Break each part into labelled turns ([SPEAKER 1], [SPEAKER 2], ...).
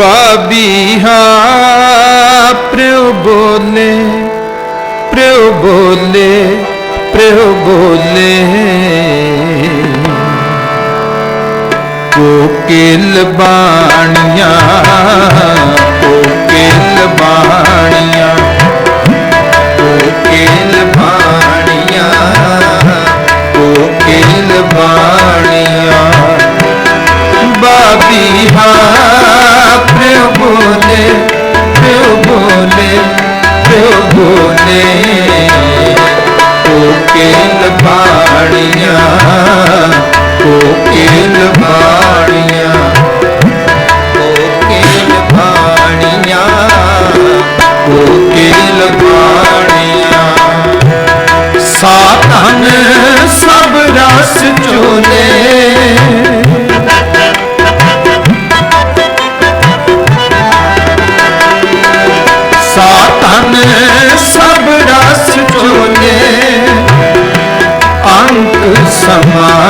[SPEAKER 1] ਬਾਬੀਹਾ ਪ੍ਰਭੂ ਬੋਲੇ ਪ੍ਰਭੂ ਬੋਲੇ ਪ੍ਰਭੂ ਬੋਲੇ। ਕੋਕਿਲ ਬਾਣੀਆਂ ਝੂਲੇ ਸਾਤਨ ਸਭ ਰਸ ਝੂਲੇ ਸਮਾ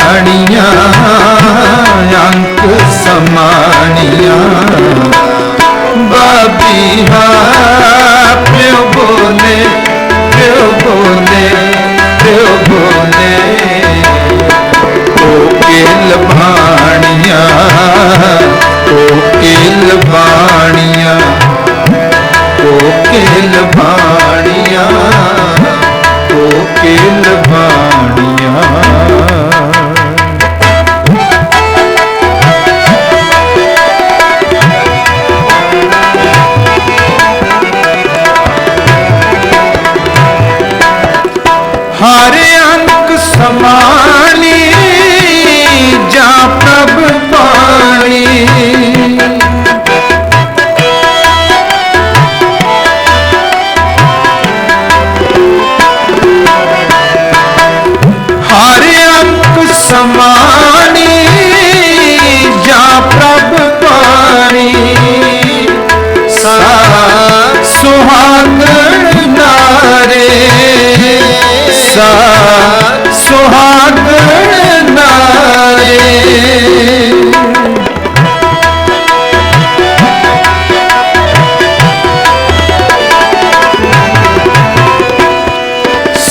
[SPEAKER 1] ਹਰ ਅੰਕ ਸਮਾਨ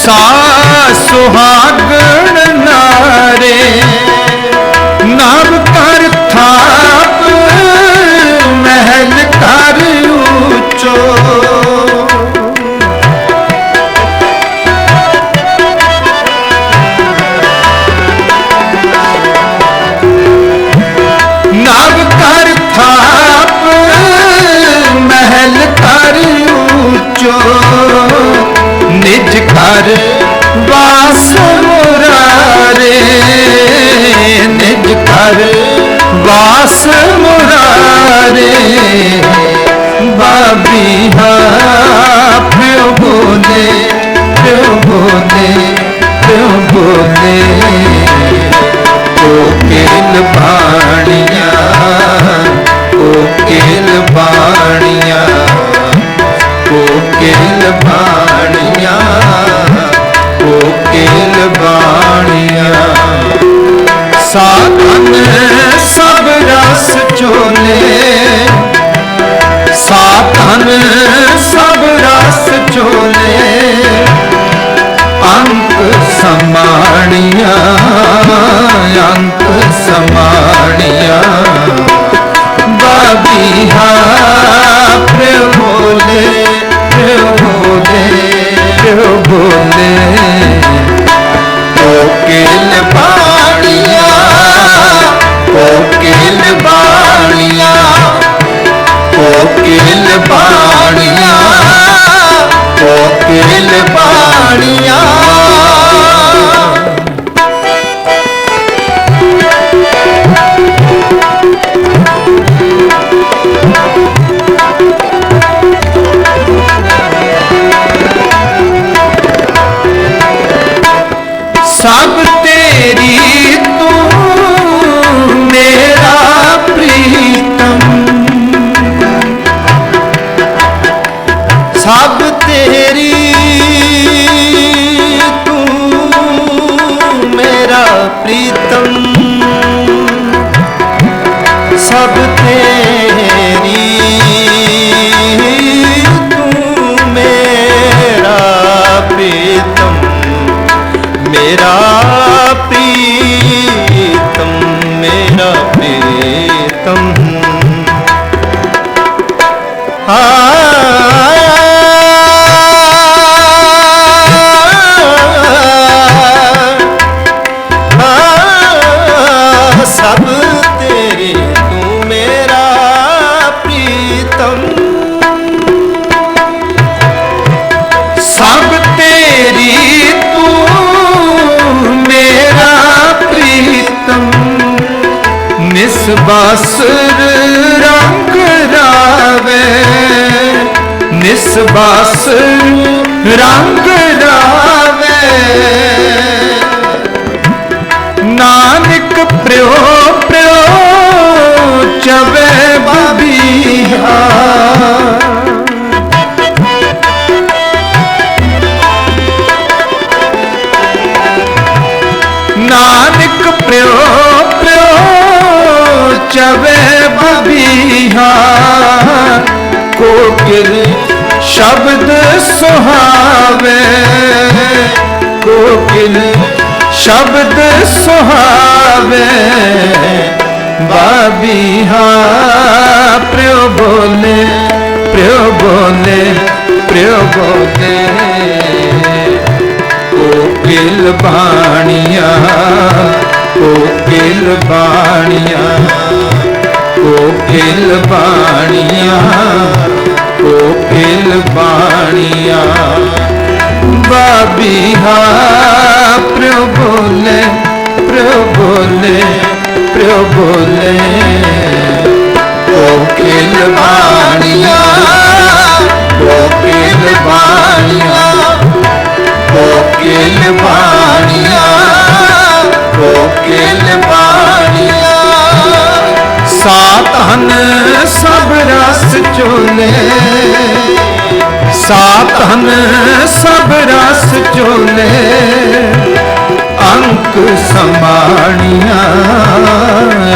[SPEAKER 1] ਸਾ ਸੁਹਾਗਣ ਨਾਰੇ ਨਾਮ ਕਰ ਥਾਪ ਮਹਿਲ ਕਰ ਉਚੋ। बास मुरारे बाबी हाँ प्यो बोले प्यो बोले प्यो बोले कोकिल बाणिया कोकिल बाणिया कोकिल बाणिया कोकिल बाणिया साथ ಮಾಡಿ सबसे ਸਭ ਤੇਰੀ ਤੂੰ ਮੇਰਾ ਪ੍ਰੀਤਮ। ਨਿਸਬਾਸਰ ਰੰਗ ਰਾਵੇ। ਨਿਸਬਾਸਰ ਰੰਗ ਸ਼ਬਦ ਸੁਹਾਵੇ, ਕੋਕਿਲ ਸ਼ਬਦ ਸੁਹਾਵੇ ਬਾਬੀਹਾ ਪ੍ਰਿਓ ਬੋਲੇ ਪ੍ਰਿਓ ਬੋਲੇ ਪ੍ਰਿਓ ਬੋਲੇ। ਕੋਕਿਲ ਬਾਣੀਆਂ ਕੋਕਿਲ ਬਾਣੀਆਂ ਕੋਕਿਲ ਬਾਣੀਆਂ। ਬਾਬੀਹਾ ਪ੍ਰਭ ਬੋਲੇ ਪ੍ਰਭ ਬੋਲੇ ਪ੍ਰਭ ਬੋਲੇ। ਕੋਕਿਲ ਬਾਣੀਆਂ ਕੋਕਿਲ ਬਾਣੀਆਂ ਕੋਕਿਲ ਬਾਣੀਆਂ ਕੋਕਿਲ ਬਾਣੀਆਂ। ਸਾਤਨ ਸਭ ਰਸ ਚੋਲੇ ਸਾਤਨ ਸਭ ਰਸ ਚੋਲੇ ਅੰਕ ਸਮਾਣੀਆਂ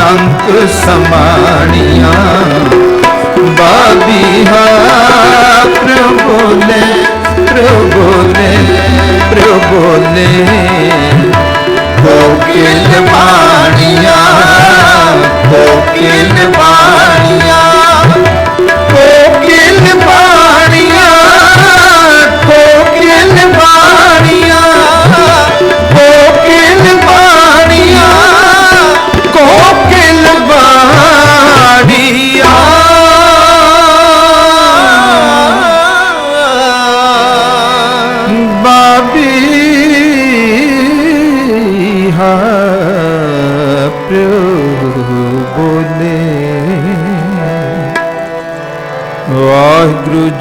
[SPEAKER 1] ਅੰਕ ਸਮਾਣੀਆਂ ਬਾਬੀਹਾ ਪ੍ਰਭੋਲੇ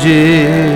[SPEAKER 1] de